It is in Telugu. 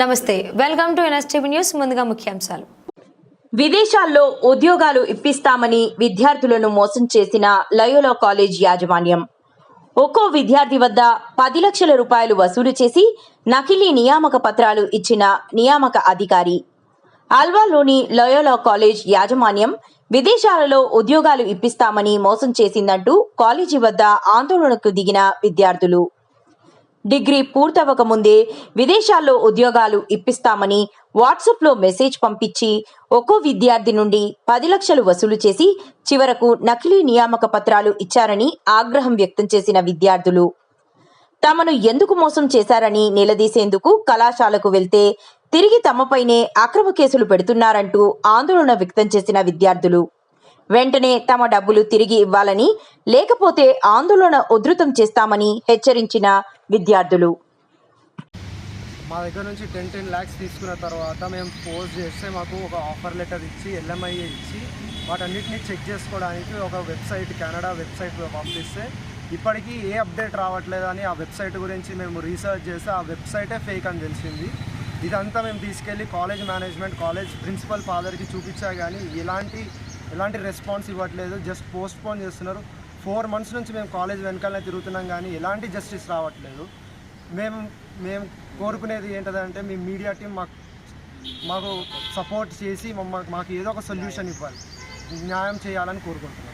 నమస్తే వెల్కమ్ టు ఎన్ఎస్టీవీ న్యూస్ ముందుగా ముఖ్యాంశాలు. విదేశాల్లో ఉద్యోగాలు ఇప్పిస్తామని విద్యార్థులను మోసం చేసిన లయోలా కాలేజ్ యాజమాన్యం. ఒక్కో విద్యార్థి వద్ద పది లక్షల రూపాయలు వసూలు చేసి నకిలీ నియామక పత్రాలు ఇచ్చిన నియామక అధికారి. ఆల్వాలోని లయోలా కాలేజ్ యాజమాన్యం విదేశాలలో ఉద్యోగాలు ఇప్పిస్తామని మోసం చేసిందంటూ కాలేజీ వద్ద ఆందోళనకు దిగిన విద్యార్థులు. డిగ్రీ పూర్తవకముందే విదేశాల్లో ఉద్యోగాలు ఇప్పిస్తామని వాట్సాప్లో మెసేజ్ పంపించి ఒక్కో విద్యార్థి నుండి పది లక్షలు వసూలు చేసి చివరకు నకిలీ నియామక పత్రాలు ఇచ్చారని ఆగ్రహం వ్యక్తం చేసిన విద్యార్థులు. తమను ఎందుకు మోసం చేశారని నిలదీసేందుకు కళాశాలకు వెళ్తే తిరిగి తమపైనే అక్రమ కేసులు పెడుతున్నారంటూ ఆందోళన వ్యక్తం చేసిన విద్యార్థులు. వెంటనే తమ డబ్బులు తిరిగి ఇవ్వాలని లేకపోతే ఆందోళన ఉధృతం చేస్తామని హెచ్చరించిన విద్యార్థులు. మా దగ్గర నుంచి టెన్ టెన్ ల్యాక్స్ తీసుకున్న తర్వాత మేము పోస్ట్ చేస్తే మాకు ఒక ఆఫర్ లెటర్ ఇచ్చి ఎల్ఎంఐ ఇచ్చి వాటన్నిటిని చెక్ చేసుకోవడానికి ఒక వెబ్సైట్ కెనడా వెబ్సైట్ పంపిస్తే ఇప్పటికీ ఏ అప్డేట్ రావట్లేదు అని ఆ వెబ్సైట్ గురించి మేము రీసెర్చ్ చేస్తే ఆ వెబ్సైటే ఫేక్ అని తెలిసింది. ఇదంతా మేము తీసుకెళ్ళి కాలేజ్ మేనేజ్మెంట్ కాలేజ్ ప్రిన్సిపల్ ఫాదర్కి చూపించా కానీ ఇలాంటి ఎలాంటి రెస్పాన్స్ ఇవ్వట్లేదు జస్ట్ పోస్ట్ పోన్ చేస్తున్నారు. ఫోర్ మంత్స్ నుంచి మేము కాలేజ్ వెనకాలనే తిరుగుతున్నాం కానీ ఎలాంటి జస్టిస్ రావట్లేదు. మేము మేము కోరుకునేది ఏంటంటే మీ మీడియా టీం మాకు మాకు సపోర్ట్ చేసి మాకు ఏదో ఒక సొల్యూషన్ ఇవ్వాలి. న్యాయం చేయాలని కోరుకుంటున్నాం.